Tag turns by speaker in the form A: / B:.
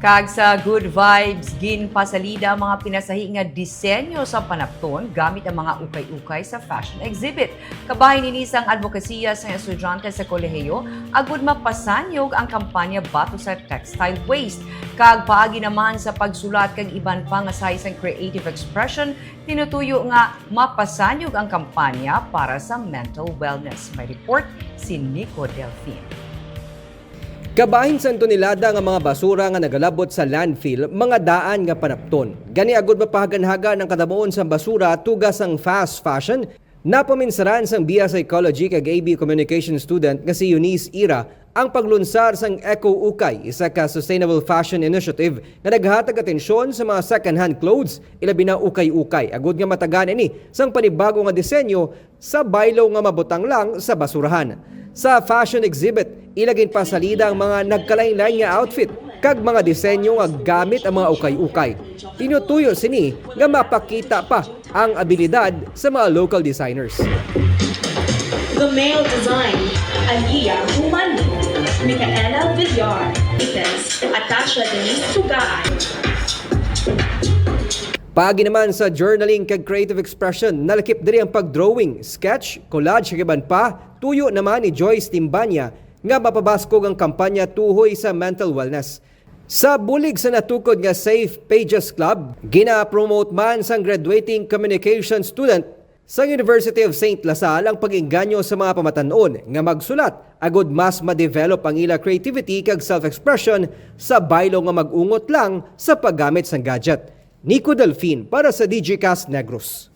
A: Kag sa Good Vibes, gin pasalida ang mga pinasahi nga disenyo sa panapton gamit ang mga ukay-ukay sa fashion exhibit. Kabahin ni isang advokasya sa estudyante sa kolehiyo, agud mapasanyog ang kampanya bato sa textile waste. Kag paagi naman sa pagsulat kag iban pa nga sa isang creative expression, tinutuyo nga mapasanyog ang kampanya para sa mental wellness. May report si Nico Delfin.
B: Kabahin sa tonelada nga mga basura nga nagalabot sa landfill, mga daan nga panapton. Gani agud mapahaganhaga ng kadamoon sa basura tugas ang fast fashion. Napaminsaran sang BA Psychology kag AB Communication student nga si Eunice Ira ang paglunsar sang Eco Ukay, isa ka sustainable fashion initiative nga naghatag atensyon sa mga second-hand clothes, ilabi na ukay-ukay. Agud nga matagan ini sang panibago nga disenyo sa baylo nga mabutang lang sa basurahan. Sa fashion exhibit, ilagin pa sa lida ang mga nagkalain-lain nga outfit kag mga disenyo nga gamit ang mga ukay-ukay. Tinutuyo sini nga mapakita pa ang abilidad sa mga local designers.
C: The male design, Aliyah Humani, Micaela Villar, Ites, Atasha Denise Tugaan,
B: Pagi naman sa journaling kag creative expression, nalakip diri ang pagdrawing, sketch, collage kag iban pa, tuyo naman ni Joyce Timbanya nga mapabaskog ang kampanya tuhoy sa mental wellness. Sa bulig sa natukod nga Safe Pages Club, gina-promote man sang graduating communication student sa University of St. Lasal ang pag-inganyo sa mga pamatanon nga magsulat agod mas ma-develop ang ila creativity kag self-expression sa baylo nga mag-ungot lang sa paggamit sang gadget. Nico Delfin para sa DGCast Negros.